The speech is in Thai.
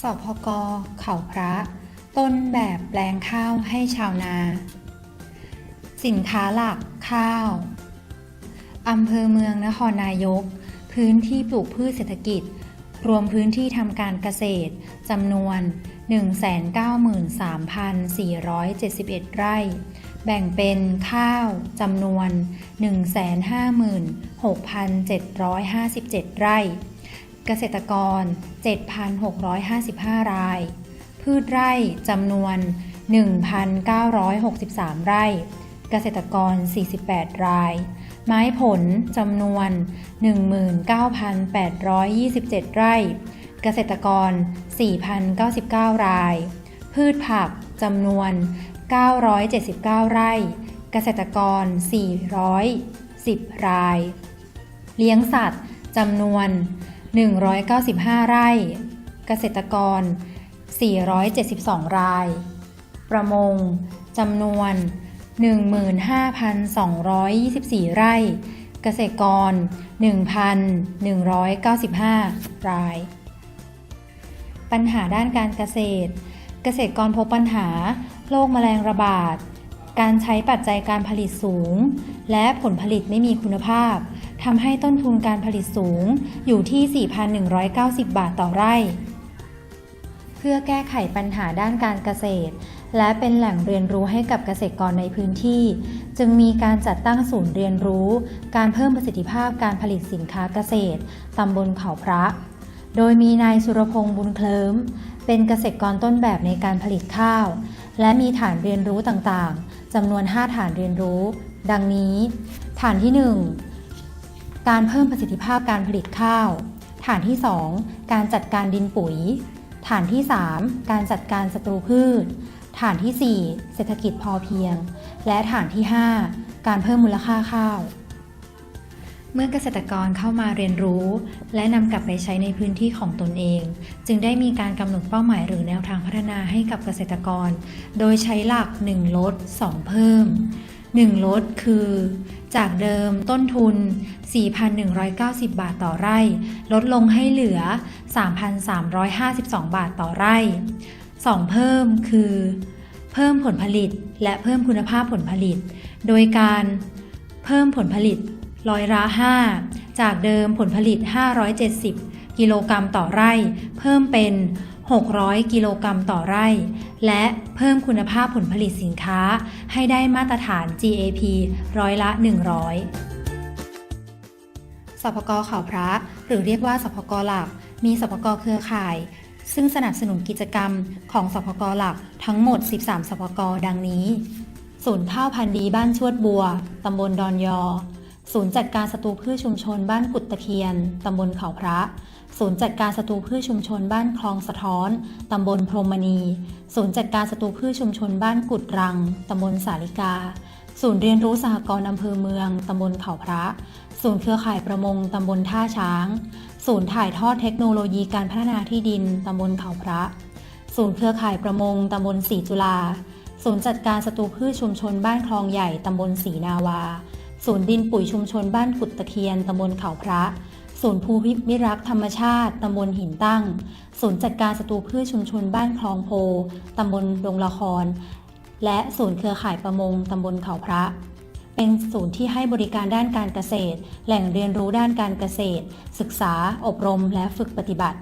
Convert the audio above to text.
สพกเขาพระ ต้นแบบแปลงข้าวให้ชาวนา สินค้าหลักข้าวอำเภอเมืองนครนายก พื้นที่ปลูกพืชเศรษฐกิจ รวมพื้นที่ทำการเกษตรจำนวน 193,471 ไร่ แบ่งเป็นข้าวจำนวน 156,757 ไร่ เกษตรกร 7,655 ราย พืชไร่จำนวน 1,963 ไร่ เกษตรกร 48 ราย ไม้ผลจำนวน 19,827 ไร่ เกษตรกร 4,099 ราย พืชผักจำนวน 979 ไร่ เกษตรกร 410 ราย เลี้ยงสัตว์จำนวน 195 ไร่ เกษตรกร 472 ราย ประมงจำนวน 15,224 ไร่ เกษตรกร 1,195 ราย ปัญหาด้านการเกษตร เกษตรกรพบปัญหาโรคแมลงระบาด การใช้ปัจจัยการผลิตสูง และผลผลิตไม่มีคุณภาพทำให้ต้นทุนการผลิตสูงอยู่ที่ 4,190 บาทต่อไร่ เพื่อแก้ไขปัญหาด้านการเกษตร และเป็นแหล่งเรียนรู้ให้กับเกษตรกรในพื้นที่ จึงมีการจัดตั้งศูนย์เรียนรู้ การเพิ่มประสิทธิภาพการผลิตสินค้าเกษตรตำบลเขาพระ โดยมีนายสุรพงษ์บุญเคลิมเป็นเกษตรกรต้นแบบในการผลิตข้าว และมีฐานเรียนรู้ต่างๆ จำนวน 5 ฐานเรียนรู้ ดังนี้ ฐานที่ 1 การเพิ่มประสิทธิภาพการผลิตข้าว ฐานที่ 2 การจัดการดินปุ๋ย ฐานที่ 3 การจัดการศัตรูพืช ฐานที่ 4 เศรษฐกิจพอเพียง และฐานที่ 5 การเพิ่มมูลค่าข้าว เมื่อเกษตรกรเข้ามาเรียนรู้ และนำกลับไปใช้ในพื้นที่ของตนเอง จึงได้มีการกำหนดเป้าหมายหรือแนวทางพัฒนาให้กับเกษตรกร โดยใช้หลัก 1 ลด 2 เพิ่ม 1 ลดคือ จากเดิมต้นทุน 4,190 บาทต่อไร่ ลดลงให้เหลือ 3,352 บาทต่อไร่ 2 เพิ่มคือ เพิ่มผลผลิตและเพิ่มคุณภาพผลผลิต โดยการเพิ่มผลผลิต ร้อยละ5จากเดิมผลผลิต 570 กิโลกรัมต่อไร่ เพิ่มเป็น 600 กิโลกรัมต่อไร่ และเพิ่มคุณภาพผลผลิตสินค้าให้ได้มาตรฐาน GAP ร้อยละ 100สพกเขาพระ หรือเรียกว่าสพกหลัก มีสพกเครือข่าย ซึ่งสนับสนุนกิจกรรมของสพกหลักทั้งหมด 13สพกดังนี้ ศูนย์ข้าวพันธุ์ดีบ้านชวดบัว ตำบลดอนยอ ศูนย์จัดการศัตรูพืชชุมชนบ้านกุดตะเคียน ตำบลเขาพระ ศูนย์จัดการศัตรูพืชชุมชนบ้านคลองสะท้อน ตำบลพรหมณี ศูนย์จัดการศัตรูพืชชุมชนบ้านกุดรัง ตำบลสาลิกา ศูนย์เรียนรู้สหกรณ์อำเภอเมือง ตำบลเขาพระ ศูนย์เครือข่ายประมง ตำบลท่าช้าง ศูนย์ถ่ายทอดเทคโนโลยีการพัฒนาที่ดิน ตำบลเขาพระ ศูนย์เครือข่ายประมง ตำบลศรีจุฬา ศูนย์จัดการศัตรูพืชชุมชนบ้านคลองใหญ่ ตำบลศรีนาวา ศูนย์ดินปุ๋ยชุมชนบ้านกุดตะเคียนตำบลเขาพระ ศูนย์ภูมิรักธรรมชาติตำบลหินตั้ง ศูนย์จัดการศัตรูพืชชุมชนบ้านคลองโพตำบลดงละคร และศูนย์เครือข่ายประมงตำบลเขาพระเป็นศูนย์ที่ให้บริการด้านการเกษตร แหล่งเรียนรู้ด้านการเกษตร ศึกษา อบรม และฝึกปฏิบัติ